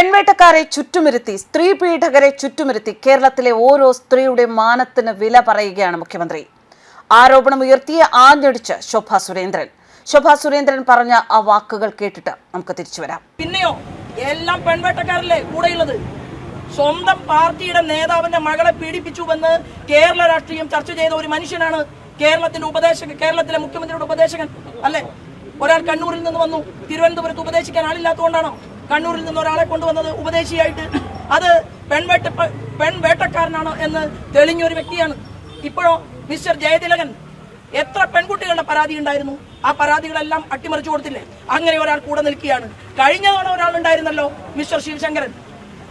പെൺവേട്ടക്കാരെ ചുറ്റുമിരുത്തി സ്ത്രീ പീഡകരെ ചുറ്റുമിരുത്തി കേരളത്തിലെ ഓരോ സ്ത്രീയുടെ മാനത്തിന് വില പറയുകയാണ് മുഖ്യമന്ത്രി. ആരോപണം ഉയർത്തിയ ആഞ്ഞടിച്ച് ശോഭ സുരേന്ദ്രൻ. ശോഭ സുരേന്ദ്രൻ പറഞ്ഞ ആ വാക്കുകൾ കേട്ടിട്ട് നമുക്ക് തിരിച്ചു വരാം. പിന്നെയോ എല്ലാം പെൺവേട്ടക്കാരല്ലേ കൂടെയുള്ളത്? സ്വന്തം പാർട്ടിയുടെ നേതാവിന്റെ മകളെ പീഡിപ്പിച്ചുവെന്ന് കേരള രാഷ്ട്രീയം ചർച്ച ചെയ്ത ഒരു മനുഷ്യനാണ് കേരളത്തിന്റെ ഉപദേശകൻ കേരളത്തിലെ മുഖ്യമന്ത്രിയുടെ ഉപദേശകൻ അല്ലെ? ഒരാൾ കണ്ണൂരിൽ നിന്ന് വന്നു തിരുവനന്തപുരത്ത് ഉപദേശിക്കാൻ ആളില്ലാത്തതുകൊണ്ടാണോ? കണ്ണൂരിൽ നിന്ന് ഒരാളെ കൊണ്ടുവന്നത് ഉപദേശിയായിട്ട്. അത് പെൺവേട്ട പെൺവേട്ടക്കാരനാണോ എന്ന് തെളിഞ്ഞൊരു വ്യക്തിയാണ്. ഇപ്പോഴോ മിസ്റ്റർ ജയതിലകൻ എത്ര പെൺകുട്ടികളുടെ പരാതി ഉണ്ടായിരുന്നു? ആ പരാതികളെല്ലാം അട്ടിമറിച്ചു കൊടുത്തില്ലേ? അങ്ങനെ ഒരാൾ കൂടെ നിൽക്കുകയാണ്. കഴിഞ്ഞ തവണ ഒരാൾ ഉണ്ടായിരുന്നല്ലോ മിസ്റ്റർ ശിവശങ്കരൻ.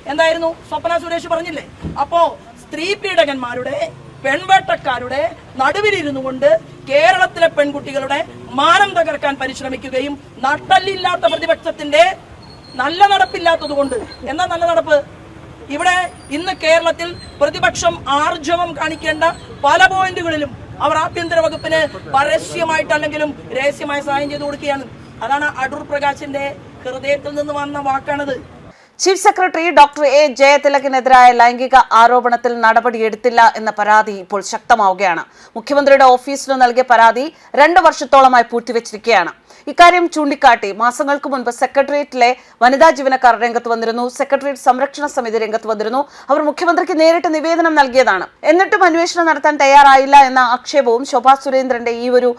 എന്തായിരുന്നു? സ്വപ്ന സുരേഷ് പറഞ്ഞില്ലേ? അപ്പോ സ്ത്രീ പീഡകന്മാരുടെ പെൺവേട്ടക്കാരുടെ നടുവിലിരുന്നു കൊണ്ട് കേരളത്തിലെ പെൺകുട്ടികളുടെ മാനം തകർക്കാൻ പരിശ്രമിക്കുകയും നട്ടല്ലില്ലാത്ത പ്രതിപക്ഷത്തിന്റെ നല്ല നടപ്പില്ലാത്തത് കൊണ്ട്. എന്താ നല്ല നടപ്പ്? ഇവിടെ ഇന്ന് കേരളത്തിൽ പ്രതിപക്ഷം ആർജവം കാണിക്കേണ്ട പല പോയിന്റുകളിലും അവർ ആഭ്യന്തര വകുപ്പിന് പരസ്യമായിട്ടല്ലെങ്കിലും രഹസ്യമായി സഹായം ചെയ്തു കൊടുക്കുകയാണ്. അതാണ് അടൂർ പ്രകാശിന്റെ ഹൃദയത്തിൽ നിന്ന് വന്ന വാക്കാണത്. ചീഫ് സെക്രട്ടറി ഡോക്ടർ എ ജയതിലകിനെതിരായ ലൈംഗിക ആരോപണത്തിൽ നടപടിയെടുത്തില്ല എന്ന പരാതി ഇപ്പോൾ ശക്തമാവുകയാണ്. മുഖ്യമന്ത്രിയുടെ ഓഫീസിന് നൽകിയ പരാതി രണ്ടു വർഷത്തോളമായി പൂഴ്ത്തിവെച്ചിരിക്കുകയാണ്. ഇക്കാര്യം ചൂണ്ടിക്കാട്ടി മാസങ്ങൾക്ക് മുൻപ് സെക്രട്ടേറിയറ്റിലെ വനിതാ ജീവനക്കാർ രംഗത്ത് വന്നിരുന്നു. സെക്രട്ടേറിയറ്റ് സംരക്ഷണ സമിതി രംഗത്ത് വന്നിരുന്നു. അവർ മുഖ്യമന്ത്രിക്ക് നേരിട്ട് നിവേദനം നൽകിയതാണ്. എന്നിട്ടും അന്വേഷണം നടത്താൻ തയ്യാറായില്ല എന്ന ആക്ഷേപവും ശോഭാ സുരേന്ദ്രന്റെ ഈ ഒരു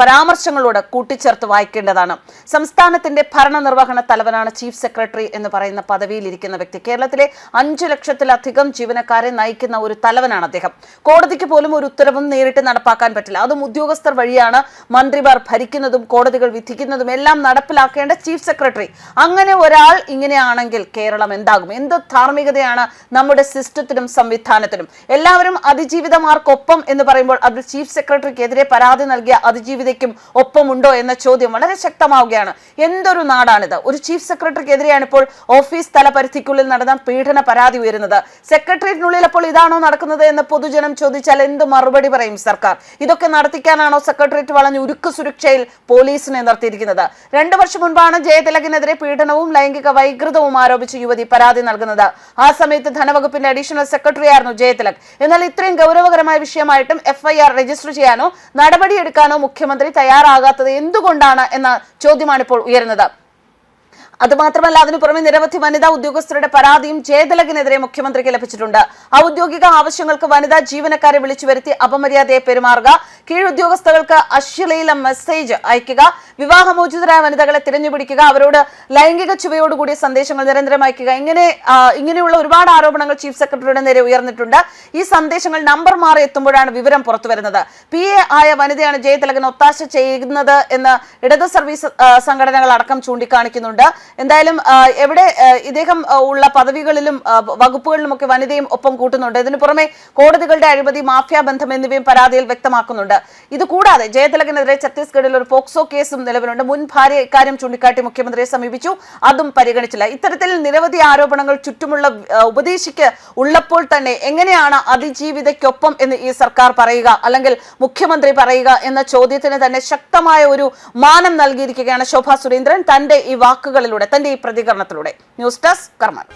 പരാമർശങ്ങളോട് കൂട്ടിച്ചേർത്ത് വായിക്കേണ്ടതാണ്. സംസ്ഥാനത്തിന്റെ ഭരണനിർവഹണ തലവനാണ് ചീഫ് സെക്രട്ടറി എന്ന് പറയുന്ന പദവിയിൽ ഇരിക്കുന്ന വ്യക്തി. കേരളത്തിലെ അഞ്ചു ലക്ഷത്തിലധികം ജീവനക്കാരെ നയിക്കുന്ന ഒരു തലവനാണ് അദ്ദേഹം. കോടതിക്ക് പോലും ഒരു ഉത്തരവും നേരിട്ട് നടപ്പാക്കാൻ പറ്റില്ല. അതും ഉദ്യോഗസ്ഥർ വഴിയാണ് മന്ത്രിമാർ ഭരിക്കുന്നതും കോടതികൾ വിധിക്കുന്നതും എല്ലാം നടപ്പിലാക്കേണ്ട ചീഫ് സെക്രട്ടറി. അങ്ങനെ ഒരാൾ ഇങ്ങനെയാണെങ്കിൽ കേരളം എന്താകും? എന്ത് ധാർമ്മികതയാണ് നമ്മുടെ സിസ്റ്റത്തിനും സംവിധാനത്തിനും? എല്ലാവരും അതിജീവിതമാർക്കൊപ്പം എന്ന് പറയുമ്പോൾ അത് ചീഫ് സെക്രട്ടറിക്കെതിരെ പരാതി നൽകിയ അതിജീവിതയ്ക്കും ഒപ്പമുണ്ടോ എന്ന ചോദ്യം വളരെ ശക്തമാവുകയാണ്. എന്തൊരു നാടാണിത്? ഒരു ചീഫ് സെക്രട്ടറിക്കെതിരെയാണ് ഇപ്പോൾ ഓഫീസ് തല പരിധിക്കുള്ളിൽ നടന്ന പീഡന പരാതി ഉയരുന്നത്. സെക്രട്ടേറിയറ്റിനുള്ളിൽ അപ്പോൾ ഇതാണോ നടക്കുന്നത് എന്ന് പൊതുജനം ചോദിച്ചാൽ എന്ത് മറുപടി പറയും സർക്കാർ? ഇതൊക്കെ നടത്തിക്കാനാണോ സെക്രട്ടേറിയറ്റ് വളഞ്ഞ് ഉരുക്ക് സുരക്ഷയിൽ പോലീസിനെ നിർത്തിയിരിക്കുന്നത്. രണ്ടു വർഷം മുൻപാണ് ജയതിലകിനെതിരെ പീഡനവും ലൈംഗിക വൈകൃതവും ആരോപിച്ച് യുവതി പരാതി നൽകുന്നത്. ആ സമയത്ത് ധനവകുപ്പിന്റെ അഡീഷണൽ സെക്രട്ടറി ആയിരുന്നു ജയതിലക്. എന്നാൽ ഇത്രയും ഗൗരവകരമായ വിഷയമായിട്ടും എഫ്ഐആർ രജിസ്റ്റർ ചെയ്യാനോ നടപടിയെടുക്കാനോ മുഖ്യമന്ത്രി തയ്യാറാകാത്തത് എന്തുകൊണ്ടാണ് എന്ന ചോദ്യമാണ് ഇപ്പോൾ ഉയരുന്നത്. അതുമാത്രമല്ല അതിനു പുറമെ നിരവധി വനിതാ ഉദ്യോഗസ്ഥരുടെ പരാതിയും ജയതിലകിനെതിരെ മുഖ്യമന്ത്രിക്ക് ലഭിച്ചിട്ടുണ്ട്. ഔദ്യോഗിക ആവശ്യങ്ങൾക്ക് വനിതാ ജീവനക്കാരെ വിളിച്ചു വരുത്തി അപമര്യാദയെ പെരുമാറുക കീഴുദ്യോഗസ്ഥകൾക്ക് അശ്ലീല മെസ്സേജ് അയക്കുക വിവാഹമോചിതരായ വനിതകളെ തിരഞ്ഞുപിടിക്കുക അവരോട് ലൈംഗിക ചുവയോടുകൂടിയ സന്ദേശങ്ങൾ നിരന്തരം അയക്കുക ഇങ്ങനെ ഇങ്ങനെയുള്ള ഒരുപാട് ആരോപണങ്ങൾ ചീഫ് സെക്രട്ടറിയുടെ നേരെ ഉയർന്നിട്ടുണ്ട്. ഈ സന്ദേശങ്ങൾ നമ്പർ മാറി എത്തുമ്പോഴാണ് വിവരം പുറത്തുവരുന്നത്. പി എ ആയ വനിതയാണ് ജയതിലകൻ ഒത്താശ ചെയ്യുന്നത് എന്ന് ഇടത് സർവീസ് സംഘടനകൾ അടക്കം ചൂണ്ടിക്കാണിക്കുന്നുണ്ട്. എന്തായാലും എവിടെ ഇദ്ദേഹം ഉള്ള പദവികളിലും വകുപ്പുകളിലും ഒക്കെ വനിതയും ഒപ്പം കൂട്ടുന്നുണ്ട്. ഇതിനു പുറമെ കോടതികളുടെ അഴിമതി മാഫിയ ബന്ധം എന്നിവയും പരാതിയിൽ വ്യക്തമാക്കുന്നുണ്ട്. ഇത് കൂടാതെ ജയതിലകനെതിരെ ഛത്തീസ്ഗഡിൽ ഒരു പോക്സോ കേസും നിലവിലുണ്ട്. മുൻ ഭാര്യ ഇക്കാര്യം ചൂണ്ടിക്കാട്ടി മുഖ്യമന്ത്രിയെ സമീപിച്ചു. അതും പരിഗണിച്ചില്ല. ഇത്തരത്തിൽ നിരവധി ആരോപണങ്ങൾ ചുറ്റുമുള്ള ഉപദേശിക്ക് ഉള്ളപ്പോൾ തന്നെ എങ്ങനെയാണ് അതിജീവിതയ്ക്കൊപ്പം എന്ന് ഈ സർക്കാർ പറയുക അല്ലെങ്കിൽ മുഖ്യമന്ത്രി പറയുക എന്ന ചോദ്യത്തിന് തന്നെ ശക്തമായ ഒരു മാനം നൽകിയിരിക്കുകയാണ് ശോഭാ സുരേന്ദ്രൻ. തന്റെ ഈ വാക്കുകളിലൂടെ തന്റെ ഈ പ്രതികരണത്തിലൂടെ. News desk കർമ്മൻ.